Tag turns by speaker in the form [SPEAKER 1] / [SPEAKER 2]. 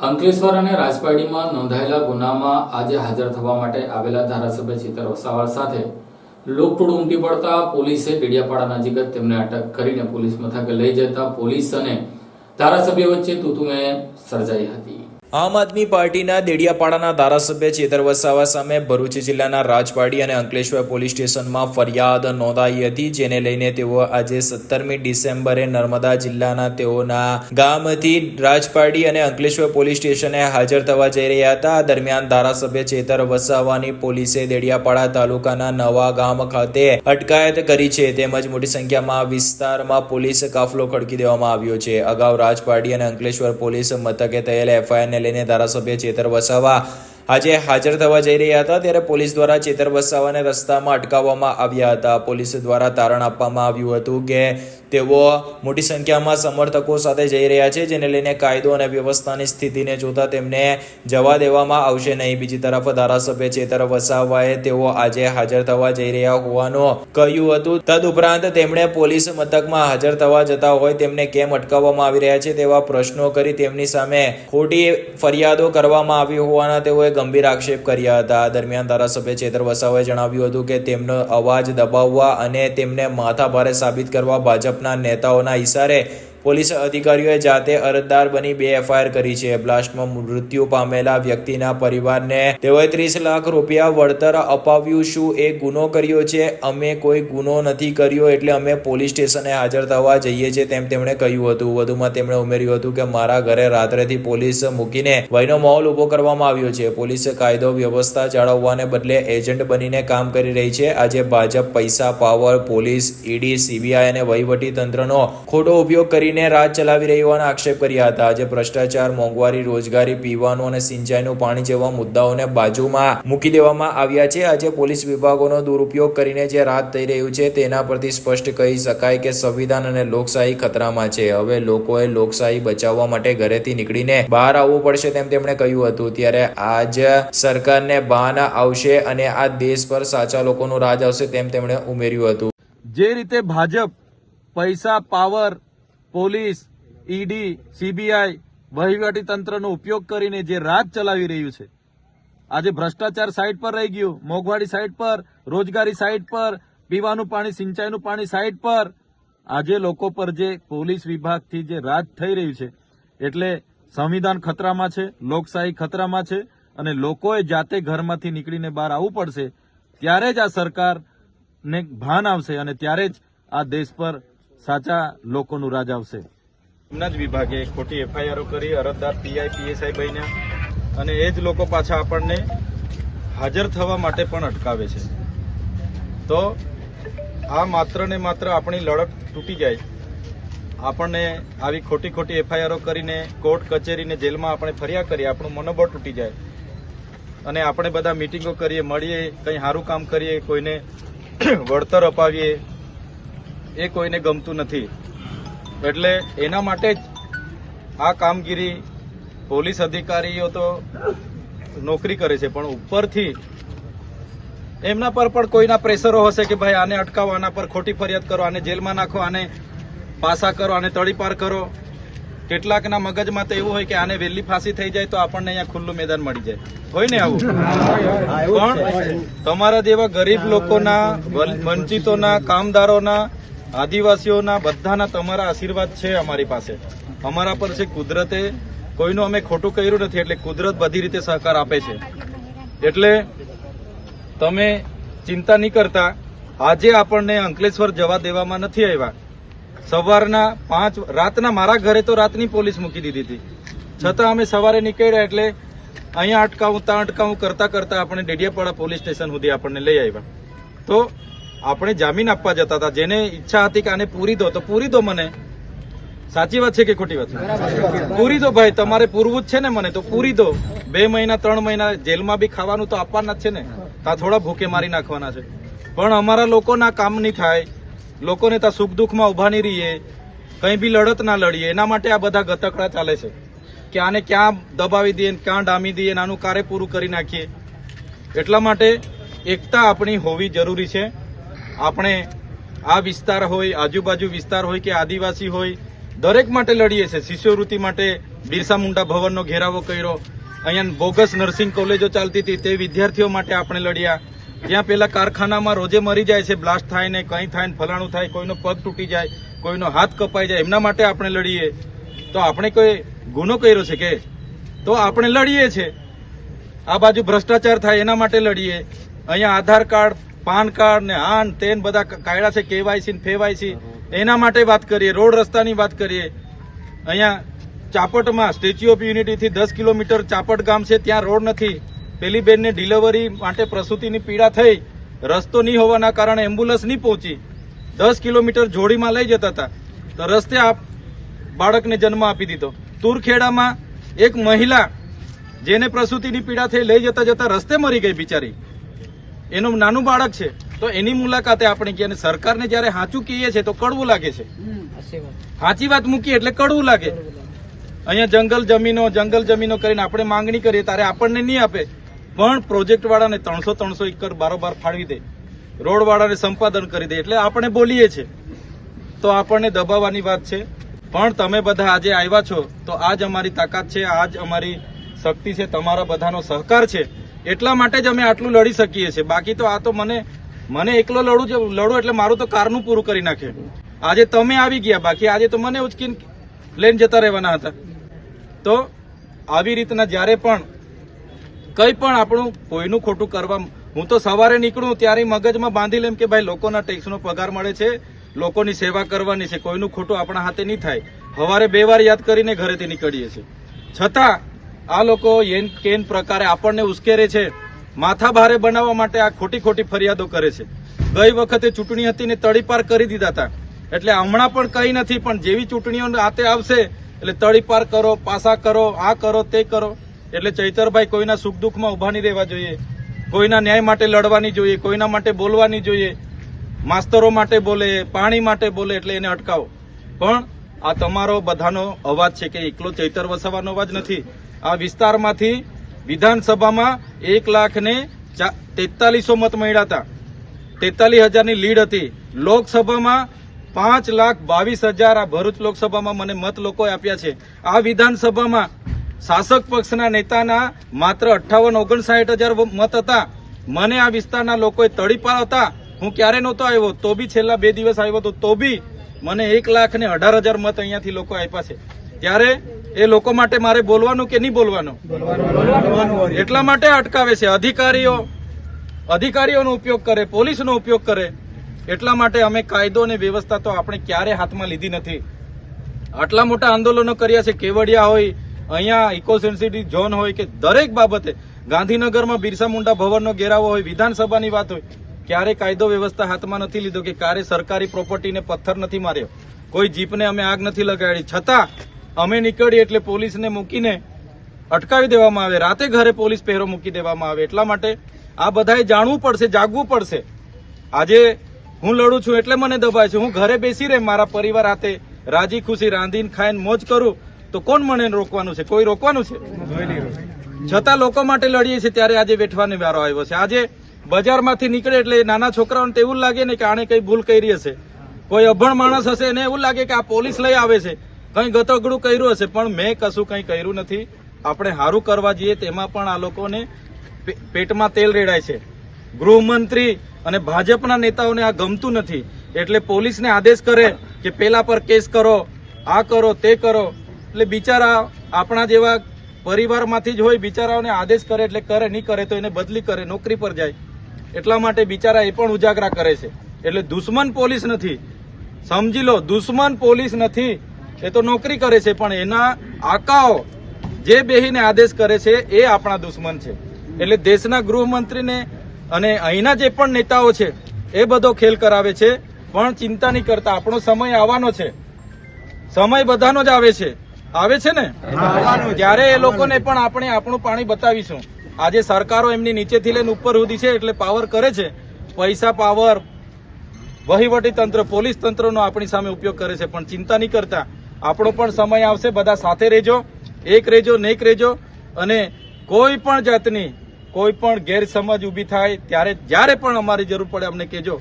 [SPEAKER 1] અંકલેશ્વર અને રાજપાડીમાં નોંધાયેલા ગુનામાં આજે હાજર થવા માટે આવેલા ધારાસભ્ય ચિતર વસાવાળ સાથે લોકટોળ ઉમટી પડતા પોલીસે ડેડિયાપાડા નજીક જ તેમને અટક કરીને પોલીસ મથકે લઈ જતા પોલીસ અને ધારાસભ્ય વચ્ચે તૂતુમે સર્જાઈ હતી.
[SPEAKER 2] આમ આદમી પાર્ટીના દેડિયાપાડાના ધારાસભ્ય ચેતર વસાવા સામે ભરૂચ જિલ્લાના રાજપાડી અને અંકલેશ્વર પોલીસ સ્ટેશનમાં ફરિયાદ નોંધાઈ હતી, જેને લઈને તેઓ આજે સત્તરમી ડિસેમ્બરે નર્મદા જિલ્લાના તેઓના ગામથી રાજપાડી અને અંકલેશ્વર પોલીસ સ્ટેશને હાજર થવા જઈ રહ્યા હતા. આ દરમિયાન ધારાસભ્ય ચેતર વસાવાની પોલીસે દેડિયાપાડા તાલુકાના નવા ગામ ખાતે અટકાયત કરી છે. તેમજ મોટી સંખ્યામાં વિસ્તારમાં પોલીસ કાફલો ખડકી દેવામાં આવ્યો છે. અગાઉ રાજપાડી અને અંકલેશ્વર પોલીસ મથકે થયેલ એફઆઈઆરને લઈને ધારાસભ્ય ચેતર વસાવા આજે હાજર થવા જઈ રહ્યા હતા ત્યારે પોલીસ દ્વારા ચેતર વસાવાને રસ્તામાં અટકાવવામાં આવ્યા હતા. પોલીસ દ્વારા તારણ આપવામાં આવ્યું હતું કે તેઓ મોટી સંખ્યામાં સમર્થકો સાથે જઈ રહ્યા છે, જેને લઈને કાયદો અને વ્યવસ્થાની સ્થિતિને જોતા તેમને જવા દેવામાં આવશે નહીં. બીજી તરફ ધારાસભ્ય ચેતર વસાવાએ તેઓ આજે હાજર થવા જઈ રહ્યા હોવાનું કહ્યું હતું. તદુપરાંત તેમણે પોલીસ મથકમાં હાજર થવા જતા હોય તેમને કેમ અટકાવવામાં આવી રહ્યા છે તેવા પ્રશ્નો કરી તેમની સામે ખોટી ફરિયાદો કરવામાં આવી હોવાના તેઓએ ગંભીર આક્ષેપ કર્યા હતા. દરમિયાન ધારાસભ્ય ચેતર વસાવાએ જણાવ્યું હતું કે તેમનો અવાજ દબાવવા અને તેમને માથાભારે સાબિત કરવા ભાજપના નેતાઓના ઇશારે પોલીસ અધિકારીઓએ જાતે અરજદાર બની બે એફઆઈઆર કરી છે. બ્લાસ્ટમાં મૃત્યુ પામેલા વ્યક્તિના પરિવારને તેઓએ ત્રીસ લાખ રૂપિયા વળતર અપાવ્યું. શું એ ગુનો કર્યો છે? અમે કોઈ ગુનો નથી કર્યો એટલે અમે પોલીસ સ્ટેશને હાજર થવા જઈએ છીએ તેમ તેમણે કહ્યું હતું. વધુમાં તેમણે ઉમેર્યું હતું કે મારા ઘરે રાત્રેથી પોલીસ મૂકીને ભયનો માહોલ ઊભો કરવામાં આવ્યો છે. પોલીસ કાયદો વ્યવસ્થા જાળવવાને બદલે એજન્ટ બનીને કામ કરી રહી છે. આજે ભાજપ, પૈસા, પાવર, પોલીસ, ઈડી સીબીઆઈ અને વહીવટી તંત્રનો ખોટો ઉપયોગ કરીને રાજ ચલાવી રહી હોવાના આક્ષેપ કર્યા હતા. આજે ભ્રષ્ટાચાર, મોંઘવારી, રોજગારી, પીવાનું અને સિંચાઈનું પાણી જેવા મુદ્દાઓને બાજુમાં મૂકી દેવામાં આવ્યા છે. આજે પોલીસ વિભાગોનો દુરુપયોગ કરીને જે રાજ થઈ રહ્યું છે તેના પરથી સ્પષ્ટ કહી શકાય કે સંવિધાન અને લોકશાહી ખતરામાં છે. હવે લોકોએ લોકશાહી બચાવવા માટે ઘરેથી નીકળીને બહાર આવવું પડશે તેમ તેમણે કહ્યું હતું. ત્યારે આજ સરકારને બહાના આવશે અને આ દેશ પર સાચા લોકોનું રાજ આવશે તેમ તેમણે ઉમેર્યું હતું.
[SPEAKER 3] જે રીતે ભાજપ પૈસા, પાવર પોલીસ, ઈડી, સીબીઆઈ વહીવટી તંત્રનો ઉપયોગ કરીને જે રાજ ચલાવી રહ્યું છે. આજે ભ્રષ્ટાચાર સાઈડ પર રહી ગયું. મોંઘવારી સાઈડ પર, રોજગારી સાઈડ પર, પીવાનું પાણી, સિંચાઈનું પાણી સાઈડ પર. આજે લોકો પર જે પોલીસ વિભાગથી જે રાજ થઈ રહ્યું છે, એટલે સંવિધાન ખતરામાં છે, લોકશાહી ખતરામાં છે, અને લોકોએ જાતે ઘરમાંથી નીકળીને બહાર આવવું પડશે, ત્યારે જ આ સરકારને ભાન આવશે અને ત્યારે જ આ દેશ પર સાચા લોકોનું રાજ આવશે.
[SPEAKER 4] એમના જ વિભાગે ખોટી એફઆઈઆરો કરી, અરજદાર પીઆઈ પીએસઆઈ બન્યા અને એ જ લોકો પાછા આપણને હાજર થવા માટે પણ અટકાવે છે. તો આ માત્ર ને માત્ર આપણી લડત તૂટી જાય. આપણને આવી ખોટી ખોટી એફઆઈઆરો કરીને કોર્ટ કચેરીને જેલમાં આપણે ફર્યા કરીએ, આપણું મનોબળ તૂટી જાય. અને આપણે બધા મિટિંગો કરીએ, મળીએ, કંઈ સારું કામ કરીએ, કોઈને વળતર અપાવીએ એ કોઈને ગમતું નથી. એટલે એના માટે જ આ કામગીરી પોલીસ અધિકારીઓ તો નોકરી કરે છે પણ ઉપરથી એમના પર પણ કોઈના પ્રેશરો હશે કે ભાઈ આને અટકાવો આના પર ખોટી ફરિયાદ કરો આને જેલમાં નાખો આને પાસા કરો આને તળીપાર કરો. કેટલાકના મગજમાં તો એવું હોય કે આને વહેલી ફાંસી થઈ જાય તો આપણને અહીંયા ખુલ્લું મેદાન મળી જાય. હોય ને આવું? પણ તમારા જેવા ગરીબ લોકોના વંચિતોના કામદારોના આદિવાસીઓના બધાના તમારા આશીર્વાદ છે અમારી પાસે. અમારા પર છે કુદરતે કોઈનું અમે ખોટું કર્યું નથી, એટલે કુદરત બધી રીતે સહકાર આપે છે. એટલે તમે ચિંતા નહીં કરતા, આજે આપણને અંકલેશ્વર જવા દેવામાં નથી આવ્યા. સવારના પાંચ, રાતના મારા ઘરે તો રાતની પોલીસ મૂકી દીધી હતી. છતાં અમે સવારે નીકળ્યા એટલે અહીંયા અટકાવું, ત્યાં અટકાવું કરતા કરતા આપણે ડેડિયાપાડા પોલીસ સ્ટેશન સુધી આપણને લઈ આવ્યા. તો આપણે જામીન આપવા જતા હતા, જેને ઈચ્છા હતી કે આને પૂરી દો, તો પૂરી દો મને. સાચી વાત છે કે ખોટી વાત છે? પૂરી દો ભાઈ, તમારે પૂરવું જ છે ને મને, તો પૂરી દો. બે મહિના, ત્રણ મહિના જેલમાં બી ખાવાનું તો આપવાના જ છે ને? તા થોડા ભૂખે મારી નાખવાના છે. પણ અમારા લોકોના કામ નહીં થાય. લોકોને ત્યાં સુખ દુઃખમાં ઊભા નહીં રહીએ. કંઈ બી લડત ના લડીએ. એના માટે આ બધા ગતકડા ચાલે છે. કે આને ક્યાં દબાવી દઈએ ક્યાં ડામી દઈએ આનું કાર્ય પૂરું કરી નાખીએ. એટલા માટે એકતા આપણી હોવી જરૂરી છે. આપણે આ વિસ્તાર હોય, આજુબાજુ વિસ્તાર હોય કે આદિવાસી હોય, દરેક માટે લડીએ છીએ. શિષ્યવૃત્તિ માટે બિરસા મુંડા ભવનનો ઘેરાવો કર્યો. અહીંયા બોગસ નર્સિંગ કોલેજો ચાલતી હતી. તે વિદ્યાર્થીઓ માટે આપણે લડ્યા. ત્યાં પેલા કારખાનામાં રોજે મરી જાય છે, બ્લાસ્ટ થાય ને કંઈ થાય ને ફલાણું થાય, કોઈનો પગ તૂટી જાય, કોઈનો હાથ કપાઈ જાય, એમના માટે આપણે લડીએ. તો આપણે કોઈ ગુનો કર્યો છે કે? તો આપણે લડીએ છીએ આ બાજુ ભ્રષ્ટાચાર થાય એના માટે લડીએ. અહીંયા આધાર કાર્ડ પાન કાર્ડ ને આન તેન બધા કાયડા છે કેવાયસી ફેવાયસી. એના માટે વાત કરીએ, રોડ રસ્તાની વાત કરીએ. અહીંયા ચાપટમાં સ્ટેચ્યુ ઓફ યુનિટીથી દસ કિલોમીટર ચાપટ ગામ છે, ત્યાં રોડ નથી. પેલી બેનને ડિલિવરી માટે પ્રસૂતિની પીડા થઈ. રસ્તો નહીં હોવાના કારણે એમ્બ્યુલન્સ નહીં પહોંચી. દસ કિલોમીટર જોડીમાં લઈ જતા હતા. તો રસ્તે આ બાળકને જન્મ આપી દીધો. તુરખેડામાં એક મહિલા, જેને પ્રસૂતિની પીડા થઈ, લઈ જતા જતા રસ્તે મરી ગઈ બિચારી. એનું નાનું બાળક છે તો એની મુલાકાતે આપણે કહીએ અને સરકારને જ્યારે સાચું કહીએ છીએ તો કડવું લાગે છે. સાચી વાત. મૂકીએ એટલે કડવું લાગે. અહીંયા જંગલ જમીનો જંગલ જમીનો કરીને આપણે માંગણી કરીએ ત્યારે આપણને નહીં આપે. પણ પ્રોજેક્ટ વાળાને ત્રણસો ત્રણસો એકર બારોબાર ફાળવી દે. રોડ વાળાને સંપાદન કરી દે એટલે આપણે બોલીએ છીએ. તો આપણને દબાવવાની વાત છે. પણ તમે બધા આજે આવ્યા છો તો આજ અમારી તાકાત છે આજ અમારી શક્તિ છે તમારા બધાનો સહકાર છે. એટલા માટે જ અમે આટલું લડી શકીએ છીએ. બાકી તો આ તો મને મને એકલો લડું લડું એટલે મારું તો કારનું પૂરું કરી નાખે. આજે તમે આવી ગયા, બાકી આજે તો મને ઉચકીને લઈને જતા રહેવાના હતા. તો આવી રીતના જ્યારે પણ કંઈ પણ આપણું કોઈનું ખોટું કરવા, હું તો સવારે નીકળું ત્યારે મગજમાં બાંધી લેમ કે ભાઈ લોકોના ટેક્સનો પગાર મળે છે, લોકોની સેવા કરવાની છે, કોઈનું ખોટું આપણા હાથે નહીં થાય. સવારે બે વાર યાદ કરીને ઘરેથી નીકળીએ છીએ. છતાં આ લોકો એન કેન પ્રકારે આપણને ઉશ્કેરે છે. માથા ભારે બનાવવા માટે આ ખોટી ખોટી ફરિયાદો કરે છે. ગઈ વખતે ચૂંટણી હતી ને તળીપાર કરી દીધા હતા. એટલે હમણાં પણ કંઈ નથી, પણ જેવી ચૂંટણીઓ હાથે આવશે, એટલે તળીપાર કરો, પાસા કરો, આ કરો, તે કરો. એટલે ચૈતરભાઈ કોઈના સુખ દુઃખમાં ઊભા નહીં રહેવા જોઈએ. કોઈના ન્યાય માટે લડવાની જોઈએ, કોઈના માટે બોલવાની જોઈએ. માસ્તરો માટે બોલે, પાણી માટે બોલે, એટલે એને અટકાવો. પણ આ તમારો બધાનો અવાજ છે કે એકલો ચૈતર વસાવાનો અવાજ નથી. આ વિસ્તારમાંથી વિધાનસભામાં એક લાખ ને તેતાલીસો મત મળ્યા હતા. તેતાલીસ હજારની લીડ હતી. લોકસભામાં પાંચ લાખ બાવીસ હજાર આ ભરૂચ લોકસભામાં મને મત લોકોએ આપ્યા છે. આ વિધાનસભામાં શાસક પક્ષના નેતાના માત્ર અઠ્ઠાવન ઓગણસાઠ હજાર મત હતા. મને આ વિસ્તારના લોકોએ તડીપાર હતા હું ક્યારે નહોતો આવ્યો, તો બી છેલ્લા બે દિવસ આવ્યો હતો, તો બી મને એક લાખ ને અઢાર હજાર મત અહીંયાથી લોકો આપ્યા છે. ત્યારે એ લોકો માટે મારે બોલવાનું કે નહીં બોલવાનું? એટલા માટે અટકાવે છે. અધિકારીઓ, અધિકારીઓનો ઉપયોગ કરે, પોલીસનો ઉપયોગ કરે. એટલા માટે અમે કાયદો અને વ્યવસ્થા તો આપણે ક્યારે હાથમાં લીધી નથી. આટલા મોટા આંદોલનો કર્યા છે. કેવડિયા હોય, અહીંયા ઇકો સેન્સિટિવ ઝોન હોય કે દરેક બાબતે. ગાંધીનગરમાં બિરસા મુંડા ભવનનો ઘેરાવો હોય, વિધાનસભાની વાત હોય, ક્યારે કાયદો વ્યવસ્થા હાથમાં નથી લીધો કે ક્યારે સરકારી પ્રોપર્ટીને પથ્થર નથી માર્યો. કોઈ જીપને અમે આગ નથી લગાડી. છતાં અમે નીકળીએ એટલે પોલીસને મૂકીને અટકાવી દેવામાં આવે. રાતે ઘરે પોલીસ પહેરો મૂકી દેવામાં આવે. એટલા માટે આ બધાએ જાણવું પડશે, જાગવું પડશે. આજે હું લડું છું એટલે મને દબાય છે. હું ઘરે બેસી રહે, મારા પરિવાર હાથે રાજી, ખુશી રાંધીને ખાઈને મોજ કરું, તો કોણ મને રોકવાનું છે? કોઈ રોકવાનું છે? છતાં લોકો માટે લડીએ છીએ ત્યારે આજે વેઠવાનો વારો આવ્યો છે. આજે બજારમાંથી નીકળે એટલે નાના છોકરાઓને તો એવું લાગે ને કે આણે કઈ ભૂલ કરી હશે. કોઈ અભણ માણસ હશે એને એવું લાગે કે આ પોલીસ લઈ આવે છે. કઈ ગતગડું કર્યું હશે, પણ મેં કશું કઈ કર્યું નથી. આપણે સારું કરવા જઈએ તેમાં પણ આ લોકોને પેટમાં તેલ રેડાય છે. ગૃહમંત્રી અને ભાજપના નેતાઓને આ ગમતું નથી. એટલે પોલીસને આદેશ કરે કે પેલા પર કેસ કરો, આ કરો, તે કરો. એટલે બિચારા આપણા જેવા પરિવારમાંથી જ હોય, બિચારાઓને આદેશ કરે એટલે કરે, નહીં કરે તો એને બદલી કરે, નોકરી પર જાય. એટલા માટે બિચારા એ પણ ઉજાગરા કરે છે. એટલે દુશ્મન પોલીસ નથી. સમજી લો, દુશ્મન પોલીસ નથી. એ તો નોકરી કરે છે, પણ એના આકાઓ જે બેહીને આદેશ કરે છે, એ આપણા દુશ્મન છે. એટલે દેશના ગૃહમંત્રીને અને અહીંના જે પણ નેતાઓ છે, એ બધો ખેલ કરાવે છે, પણ ચિંતા નહીં કરતા. આપણો સમય આવવાનો છે. સમય બધાનો જ આવે છે. આવે છે ને? ત્યારે એ લોકોને પણ આપણે આપણું પાણી બતાવીશું. આજે સરકારો એમની નીચેથી લઈને ઉપર સુધી છે, એટલે પાવર કરે છે. પૈસા, પાવર, વહીવટી તંત્ર, પોલીસ તંત્રનો આપણી સામે ઉપયોગ કરે છે, પણ ચિંતા નહીં કરતા. આપણો પણ સમય આવશે, બધા સાથે રહેજો, એક રહેજો નેક રહેજો. અને કોઈ પણ જાતની, કોઈ પણ ગેરસમજ ઊભી થાય, ત્યારે, જ્યારે પણ અમારી જરૂર પડે, અમને કહેજો.